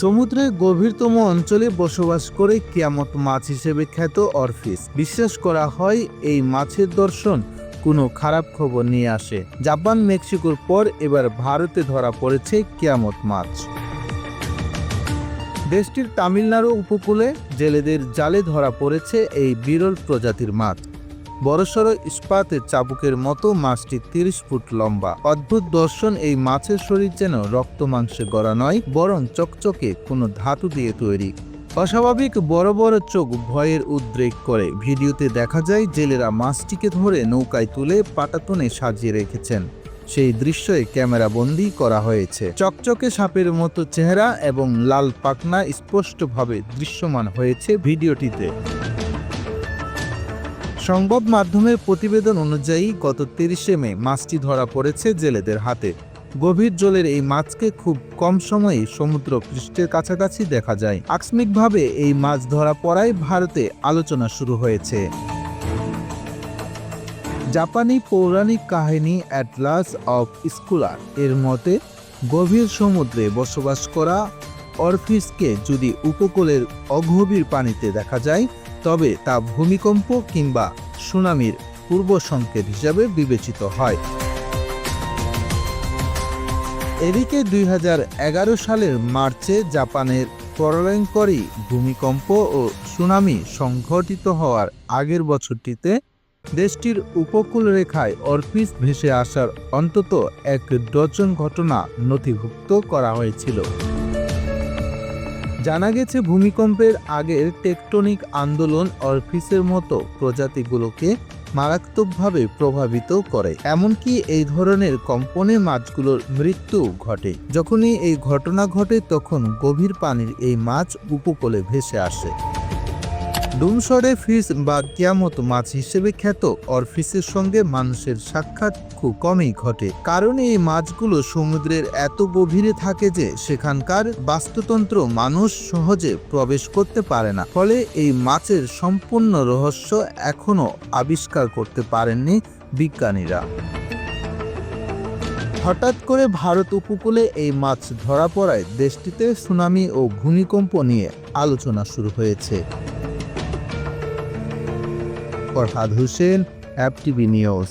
সমুদ্রের গভীরতম অঞ্চলে বসবাস করে কিয়ামত মাছ হিসেবে খ্যাত অরফিস। বিশ্বাস করা হয় এই মাছের দর্শন কোনো খারাপ খবর নিয়ে আসে। জাপান, মেক্সিকোর পর এবার ভারতে ধরা পড়েছে কিয়ামত মাছ। দেশটির তামিলনাড়ু উপকূলে জেলেদের জালে ধরা পড়েছে এই বিরল প্রজাতির মাছ। বড়সড় ইস্পাতের চাবুকের মতো মাছটি তিরিশ ফুট লম্বা। অদ্ভুত দর্শন এই মাছের শরীর যেন রক্ত মাংসে গড়া নয়, বরং চকচকে কোনো ধাতু দিয়ে তৈরি। অস্বাভাবিক বড় বড় চোখ ভয়ের উদ্রেক করে। ভিডিওতে দেখা যায়, জেলেরা মাছটিকে ধরে নৌকায় তুলে পাটাতনে সাজিয়ে রেখেছেন। সেই দৃশ্যে ক্যামেরা বন্দি করা হয়েছে। চকচকে সাপের মতো চেহারা এবং লাল পাখনা স্পষ্টভাবে দৃশ্যমান হয়েছে ভিডিওটিতে। সংবাদ মাধ্যমের প্রতিবেদন অনুযায়ী গত তিরিশে মে মাছটি ধরা পড়েছে জেলেদের হাতে। গভীর জলের এই মাছকে খুব কম সময়ে সমুদ্র পৃষ্ঠের কাছাকাছি দেখা যায়। আকস্মিকভাবে এই মাছ ধরা পড়ায় ভারতে আলোচনা শুরু হয়েছে। জাপানি পৌরাণিক কাহিনী অ্যাটলাস অফ স্কুলার এর মতে, গভীর সমুদ্রে বসবাস করা অরফিসকে যদি উপকূলের অগভীর পানিতে দেখা যায় তবে তা ভূমিকম্প কিংবা সুনামির পূর্ব সংকেত হিসাবে বিবেচিত হয়। এদিকে দুই হাজার এগারো সালের মার্চে জাপানের প্রলয়ঙ্করী ভূমিকম্প ও সুনামি সংঘটিত হওয়ার আগের বছরটিতে দেশটির উপকূল রেখায় অর্পিস ভেসে আসার অন্তত এক ডজন ঘটনা নথিভুক্ত করা হয়েছিল। জানা গেছে ভূমিকম্পের আগের টেকটনিক আন্দোলন অরফিসের মতো প্রজাতিগুলোকে মারাত্মকভাবে প্রভাবিত করে। এমনকি এই ধরনের কম্পনে মাছগুলোর মৃত্যু ঘটে। যখনই এই ঘটনা ঘটে, তখন গভীর পানির এই মাছ উপকূলে ভেসে আসে। ডুমসরে ফিস বা কিয়ামত মাছ হিসেবে খ্যাত অরফিসের সঙ্গে মানুষের সাক্ষাৎ খুব কমই ঘটে। কারণ এই মাছগুলো সমুদ্রের এত গভীরে থাকে যে সেখানকার বাস্তুতন্ত্র মানুষ সহজে প্রবেশ করতে পারে না। ফলে এই মাছের সম্পূর্ণ রহস্য এখনও আবিষ্কার করতে পারেননি বিজ্ঞানীরা। হঠাৎ করে ভারত উপকূলে এই মাছ ধরা পড়ায় দেশটিতে সুনামি ও ভূমিকম্প নিয়ে আলোচনা শুরু হয়েছে। Farhad Hossain app TV news.